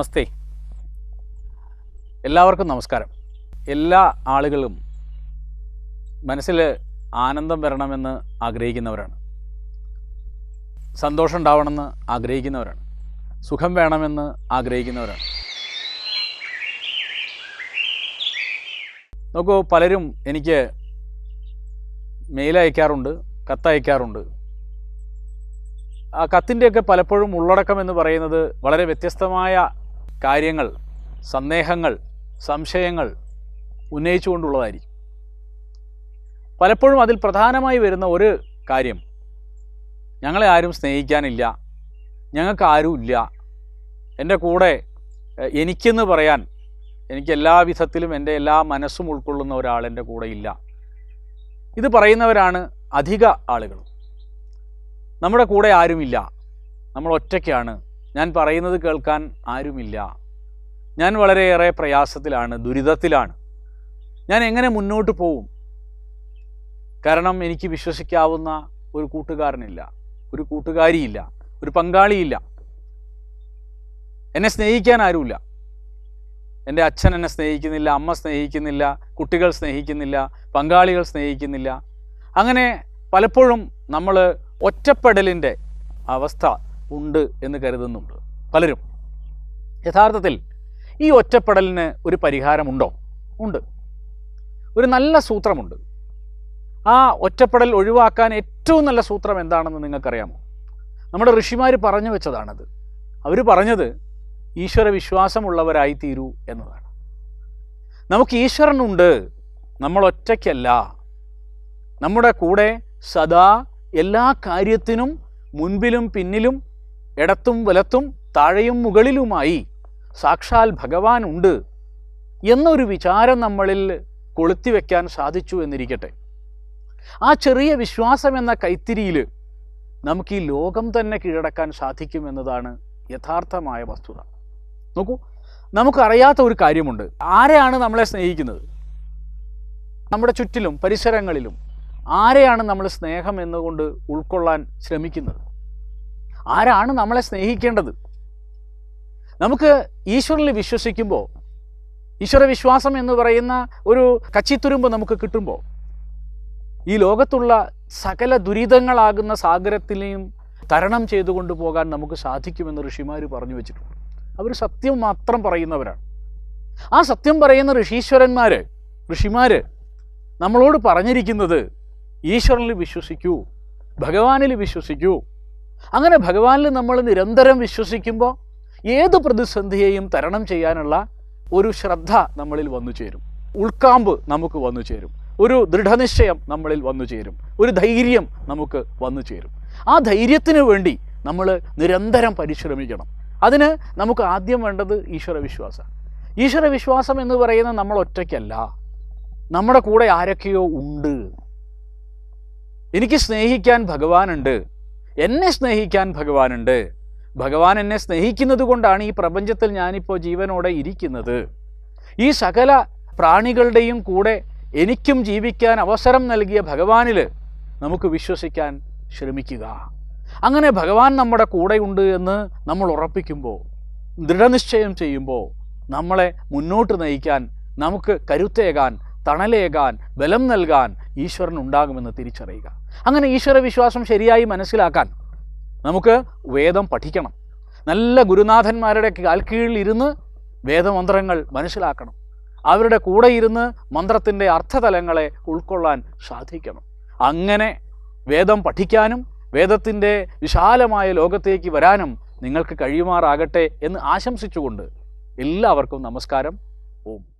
നമസ്തേ. എല്ലാവർക്കും നമസ്കാരം. എല്ലാ ആളുകളും മനസ്സിൽ ആനന്ദം വരണമെന്ന് ആഗ്രഹിക്കുന്നവരാണ്. സന്തോഷം ഉണ്ടാവണമെന്ന് ആഗ്രഹിക്കുന്നവരാണ്. സുഖം വേണമെന്ന് ആഗ്രഹിക്കുന്നവരാണ്. നോക്കൂ പലരും എനിക്ക് മെയിൽ അയക്കാറുണ്ട് കത്തയക്കാറുണ്ട് ആ കത്തിന്റെയൊക്കെ പലപ്പോഴും ഉള്ളടക്കം എന്ന് പറയുന്നത് വളരെ വ്യത്യസ്തമായ കാര്യങ്ങൾ സന്ദേഹങ്ങൾ സംശയങ്ങൾ ഉന്നയിച്ചുകൊണ്ടുള്ളതായിരിക്കും. പലപ്പോഴും അതിൽ പ്രധാനമായി വരുന്ന ഒരു കാര്യം ഞങ്ങളെ ആരും സ്നേഹിക്കാനില്ല ഞങ്ങൾക്ക് ആരുമില്ല എന്റെ കൂടെ എനിക്കെന്ന് പറയാൻ എനിക്ക് എല്ലാ വിധത്തിലും എന്റെ എല്ലാ മനസ്സും ഉൾക്കൊള്ളുന്ന ഒരാൾ എന്റെ കൂടെ ഇല്ല. ഇത് പറയുന്നവരാണ് അധിക ആളുകൾ. നമ്മുടെ കൂടെ ആരുമില്ല. നമ്മൾ ഒറ്റയ്ക്കാണ്. ഞാൻ പറയുന്നത് കേൾക്കാൻ ആരുമില്ല. ഞാൻ വളരെയേറെ പ്രയാസത്തിലാണ് ദുരിതത്തിലാണ്. ഞാൻ എങ്ങനെ മുന്നോട്ട് പോവും? കാരണം എനിക്ക് വിശ്വസിക്കാവുന്ന ഒരു കൂട്ടുകാരനില്ല. ഒരു കൂട്ടുകാരിയില്ല. ഒരു പങ്കാളിയില്ല. എന്നെ സ്നേഹിക്കാൻ ആരുമില്ല. എന്റെ അച്ഛൻ എന്നെ സ്നേഹിക്കുന്നില്ല അമ്മ സ്നേഹിക്കുന്നില്ല കുട്ടികൾ സ്നേഹിക്കുന്നില്ല പങ്കാളികൾ സ്നേഹിക്കുന്നില്ല. അങ്ങനെ പലപ്പോഴും നമ്മൾ ഒറ്റപ്പെടലിന്റെ അവസ്ഥ ഉണ്ട് എന്ന് കരുതുന്നുണ്ട്. പലരും. യഥാർത്ഥത്തിൽ ഈ ഒറ്റപ്പെടലിന് ഒരു പരിഹാരമുണ്ടോ? ഉണ്ട്. ഒരു നല്ല സൂത്രമുണ്ട്. ആ ഒറ്റപ്പെടൽ ഒഴിവാക്കാൻ ഏറ്റവും നല്ല സൂത്രം എന്താണെന്ന് നിങ്ങൾക്കറിയാമോ? നമ്മുടെ ഋഷിമാർ പറഞ്ഞു വെച്ചതാണത്. അവർ പറഞ്ഞത് ഈശ്വര വിശ്വാസമുള്ളവരായി തീരൂ എന്നതാണ്. നമുക്ക് ഈശ്വരനുണ്ട് നമ്മൾ ഒറ്റയ്ക്കല്ല. നമ്മുടെ കൂടെ സദാ എല്ലാ കാര്യത്തിനും മുൻപിലും പിന്നിലും ഇടത്തും വലത്തും താഴെയും മുകളിലുമായി സാക്ഷാൽ ഭഗവാൻ ഉണ്ട് എന്നൊരു വിചാരം നമ്മളിൽ കൊളുത്തിവെക്കാൻ സാധിച്ചു എന്നിരിക്കട്ടെ. ആ ചെറിയ വിശ്വാസം എന്ന കൈത്തിരിയിൽ നമുക്ക് ഈ ലോകം തന്നെ കീഴടക്കാൻ സാധിക്കുമെന്നതാണ് യഥാർത്ഥമായ വസ്തുത. നോക്കൂ നമുക്കറിയാത്ത ഒരു കാര്യമുണ്ട്. ആരെയാണ് നമ്മളെ സ്നേഹിക്കുന്നത്? നമ്മുടെ ചുറ്റിലും പരിസരങ്ങളിലും ആരെയാണ് നമ്മൾ സ്നേഹം എന്നുകൊണ്ട് ഉൾക്കൊള്ളാൻ ശ്രമിക്കുന്നത്? ആരാണ് നമ്മളെ സ്നേഹിക്കേണ്ടത്? നമുക്ക് ഈശ്വരനിൽ വിശ്വസിക്കുമ്പോൾ ഈശ്വര വിശ്വാസം എന്ന് പറയുന്ന ഒരു കച്ചിത്തുരുമ്പ് നമുക്ക് കിട്ടുമ്പോൾ ഈ ലോകത്തുള്ള സകല ദുരിതങ്ങളാകുന്ന സാഗരത്തിലെയും തരണം ചെയ്തുകൊണ്ട് പോകാൻ നമുക്ക് സാധിക്കുമെന്ന് ഋഷിമാർ പറഞ്ഞു വെച്ചിട്ടുണ്ട്. അവർ സത്യം മാത്രം പറയുന്നവരാണ്. ആ സത്യം പറയുന്ന ഋഷീശ്വരന്മാർ ഋഷിമാർ നമ്മളോട് പറഞ്ഞിരിക്കുന്നത് ഈശ്വരനിൽ വിശ്വസിക്കൂ ഭഗവാനിൽ വിശ്വസിക്കൂ അങ്ങനെ ഭഗവാനിൽ നമ്മൾ നിരന്തരം വിശ്വസിക്കുമ്പോൾ ഏത് പ്രതിസന്ധിയെയും തരണം ചെയ്യാനുള്ള ഒരു ശ്രദ്ധ നമ്മളിൽ വന്നു ചേരും. ഉൾക്കാമ്പ് നമുക്ക് വന്നു ചേരും. ഒരു ദൃഢനിശ്ചയം നമ്മളിൽ വന്നു ചേരും. ഒരു ധൈര്യം നമുക്ക് വന്നു ചേരും. ആ ധൈര്യത്തിന് വേണ്ടി നമ്മൾ നിരന്തരം പരിശ്രമിക്കണം. അതിന് നമുക്ക് ആദ്യം വേണ്ടത് ഈശ്വര ഈശ്വരവിശ്വാസം ഈശ്വര വിശ്വാസം എന്ന് പറയുന്നത് നമ്മൾ ഒറ്റയ്ക്കല്ല. നമ്മുടെ കൂടെ ആരൊക്കെയോ ഉണ്ട്. എനിക്ക് സ്നേഹിക്കാൻ ഭഗവാനുണ്ട്. എന്നെ സ്നേഹിക്കാൻ ഭഗവാനുണ്ട്. ഭഗവാൻ എന്നെ സ്നേഹിക്കുന്നത് കൊണ്ടാണ് ഈ പ്രപഞ്ചത്തിൽ ഞാനിപ്പോൾ ജീവനോടെ ഇരിക്കുന്നത്. ഈ സകല പ്രാണികളുടെയും കൂടെ എനിക്കും ജീവിക്കാൻ അവസരം നൽകിയ ഭഗവാനിൽ നമുക്ക് വിശ്വസിക്കാൻ ശ്രമിക്കുക. അങ്ങനെ ഭഗവാൻ നമ്മുടെ കൂടെയുണ്ട് എന്ന് നമ്മൾ ഉറപ്പിക്കുമ്പോൾ ദൃഢനിശ്ചയം ചെയ്യുമ്പോൾ നമ്മളെ മുന്നോട്ട് നയിക്കാൻ നമുക്ക് കരുത്തേകാൻ തണലേകാൻ ബലം നൽകാൻ ഈശ്വരൻ ഉണ്ടാകുമെന്ന് തിരിച്ചറിയുക. അങ്ങനെ ഈശ്വര വിശ്വാസം ശരിയായി മനസ്സിലാക്കാൻ നമുക്ക് വേദം പഠിക്കണം. നല്ല ഗുരുനാഥന്മാരുടെ കാൽക്കീഴിൽ ഇരുന്ന് വേദമന്ത്രങ്ങൾ മനസ്സിലാക്കണം. അവരുടെ കൂടെ ഇരുന്ന് മന്ത്രത്തിന്റെ അർത്ഥതലങ്ങളെ ഉൾക്കൊള്ളാൻ സാധിക്കണം. അങ്ങനെ വേദം പഠിക്കാനും വേദത്തിന്റെ വിശാലമായ ലോകത്തേക്ക് വരാനും നിങ്ങൾക്ക് കഴിയുമാറാകട്ടെ എന്ന് ആശംസിച്ചുകൊണ്ട് എല്ലാവർക്കും നമസ്കാരം. ഓം.